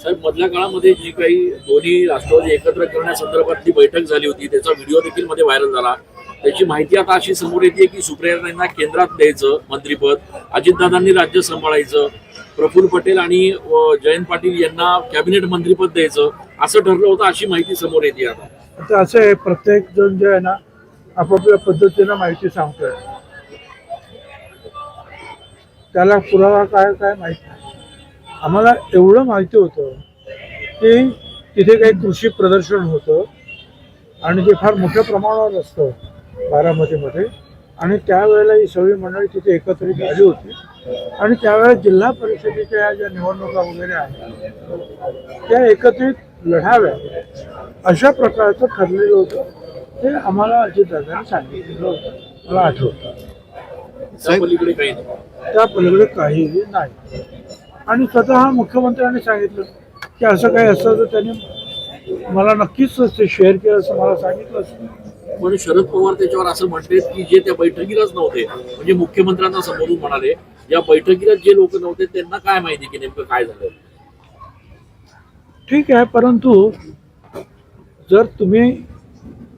साहेब मधल्या काळामध्ये जी काही दोन्ही राष्ट्रवादी एकत्र करण्यासंदर्भातली बैठक झाली होती त्याचा व्हिडिओ देखील मध्ये व्हायरल झाला. त्याची माहिती आता अशी समोर येते की सुप्रियांना केंद्रात द्यायचं मंत्रीपद अजितदादांनी राज्य सांभाळायचं प्रफुल्ल पटेल आणि जयंत पाटील यांना कॅबिनेट मंत्रीपद द्यायचं असं ठरलं होतं अशी माहिती समोर येते आता. असं आहे प्रत्येक जण जे आहे ना आपापल्या पद्धतीनं माहिती सांगतोय. त्याला पुरावा काय काय माहिती आम्हाला एवढं माहिती होतं की तिथे काही कृषी प्रदर्शन होतं आणि ते फार मोठ्या प्रमाणावर असतं बारामतीमध्ये. आणि त्यावेळेला ही सगळी मंडळी तिथे एकत्रित आली होती. आणि त्यावेळेला जिल्हा परिषदेच्या ज्या निवडणुका वगैरे आहेत त्या एकत्रित लढाव्या अशा प्रकारचं ठरलेलं होतं. ते आम्हाला अजितदादांनी सांगितलेलं होतं. मला आठवतं. त्या पलीकडे काही नाही. आणि स्वतः मुख्यमंत्र्यांनी सांगितलं की असं काही असतं तर त्यांनी मला नक्कीच ते शेअर केलं असं मला सांगितलं असतं पण शरद पवार त्याच्यावर असं म्हणते की जे त्या बैठकीलाच नव्हते म्हणजे मुख्यमंत्र्यांना संबोधून म्हणाले या बैठकीला जे लोक नव्हते त्यांना काय माहिती की नेमकं काय झालं? ठीक आहे परंतु जर तुम्ही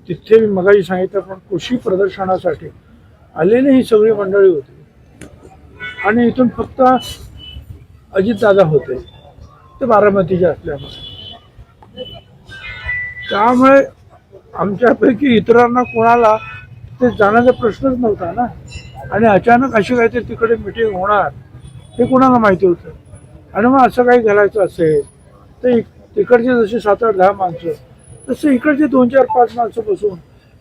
तिथे मी मगाशी सांगितलं पण कृषी प्रदर्शनासाठी आलेली ही सगळी मंडळी होती. आणि इथून फक्त अजितदादा होते. ते बारामतीचे असल्यामुळे. त्यामुळे आमच्यापैकी इतरांना कोणाला ते जाण्याचा प्रश्नच नव्हता ना. आणि अचानक अशी काहीतरी तिकडे मिटिंग होणार हे कोणाला माहिती होतं? आणि मग असं काही घालायचं असेल तर तिकडचे जसे सात आठ दहा माणसं तसे इकडचे दोन चार पाच माणसं बसून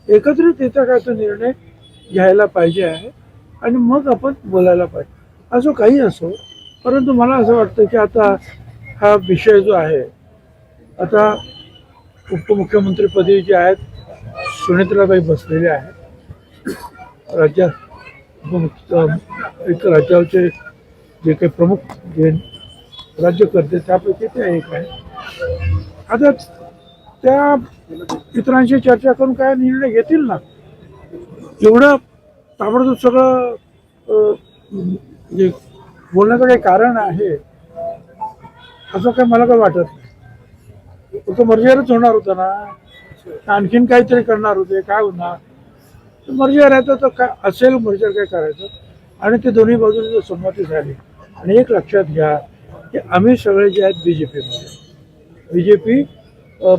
एकत्रित येता काय तो निर्णय घ्यायला पाहिजे आहे. आणि मग आपण बोलायला पाहिजे. असं काही असो परंतु मला असं वाटतं की आता हा विषय जो आहे आता उपमुख्यमंत्रीपदी जे आहेत सुनेत्राबाई बसलेले आहेत. राज्यात एक राज्याचे जे काही प्रमुख जे राज्यकर्ते त्यापैकी ते एक आहे आता त्या इतरांशी चर्चा करून काय निर्णय घेतील ना? एवढं ताबडतोब सगळं जे म्हणजे बोलण्याचं काही कारण आहे असं काही मला काही वाटत नाही. तो मर्जीवरच होणार होता ना. आणखीन काहीतरी करणार होते काय होणार? मर्जीवर आहे तर काय असेल मर्जीवर काय करायचं. आणि ते दोन्ही बाजूने जर संमती झाली आणि एक लक्षात घ्या की आम्ही सगळे जे आहेत बी जे पीमध्ये बी जे पी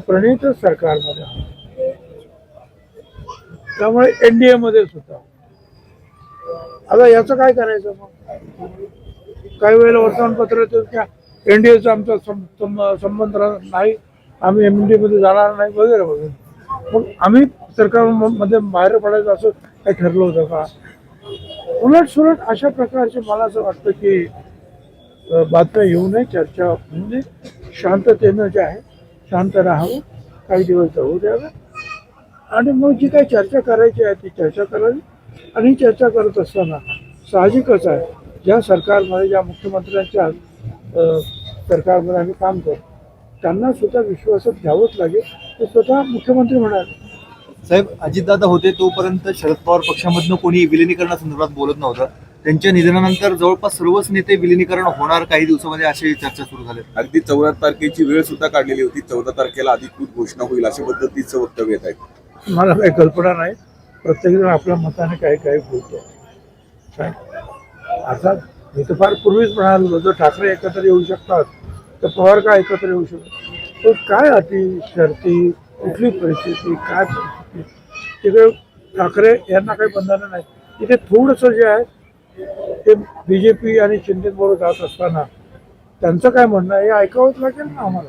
प्रणित सरकारमध्ये त्यामुळे एन डी एमध्ये सुद्धा आता याचं काय करायचं मग? काही वेळेला वर्तमानपत्र एनडीएचा एन डी एचा आमचा सं- संबंध राहणार नाही. आम्ही एम डी मध्ये जाणार नाही वगैरे वगैरे. मग आम्ही सरकारमध्ये बाहेर पडायचं असं काही ठरलं होतं का? उलट सुलट अशा प्रकारचे मला असं वाटतं की बातम्या येऊ नये चर्चा म्हणजे नये शांततेनं जे आहे शांत राहावं काही दिवस जाऊ द्यावं. आणि मग जी काही चर्चा करायची आहे ती चर्चा करावी. आणि चर्चा करत असताना साहजिकच आहे. ज्या सरकारमध्ये ज्या मुख्यमंत्र्यांच्या सरकारमध्ये आम्ही काम करतो त्यांना सुद्धा विश्वासात घ्यावंच लागेल. ते स्वतः मुख्यमंत्री म्हणाले. साहेब अजितदादा होते तोपर्यंत शरद पवार पक्षामधनं कोणी विलिनीकरणासंदर्भात बोलत नव्हतं. त्यांच्या निधनानंतर जवळपास सर्वच नेते विलिनीकरण होणार काही दिवसामध्ये अशी चर्चा सुरू झाली. अगदी चौदा तारखेची वेळ सुद्धा काढलेली होती. चौदा तारखेला अधिकृत घोषणा होईल अशा पद्धतीचं वक्तव्य येत आहे. मला काही कल्पना नाही. प्रत्येकजण आपल्या मताने काही काही बोलतो. काय? आता मी तर फार पूर्वीच म्हणालो जर ठाकरे एकत्र येऊ शकतात तर पवार का एकत्र येऊ शकतात? तर काय अटी शर्ती कुठली परिस्थिती काय परिस्थिती? तिकडे ठाकरे यांना काही बंधनं नाही. तिथे थोडंसं जे आहे ते बी जे पी आणि शिंदेबरोबर जात असताना त्यांचं काय म्हणणं आहे हे ऐकावंच लागेल ना आम्हाला?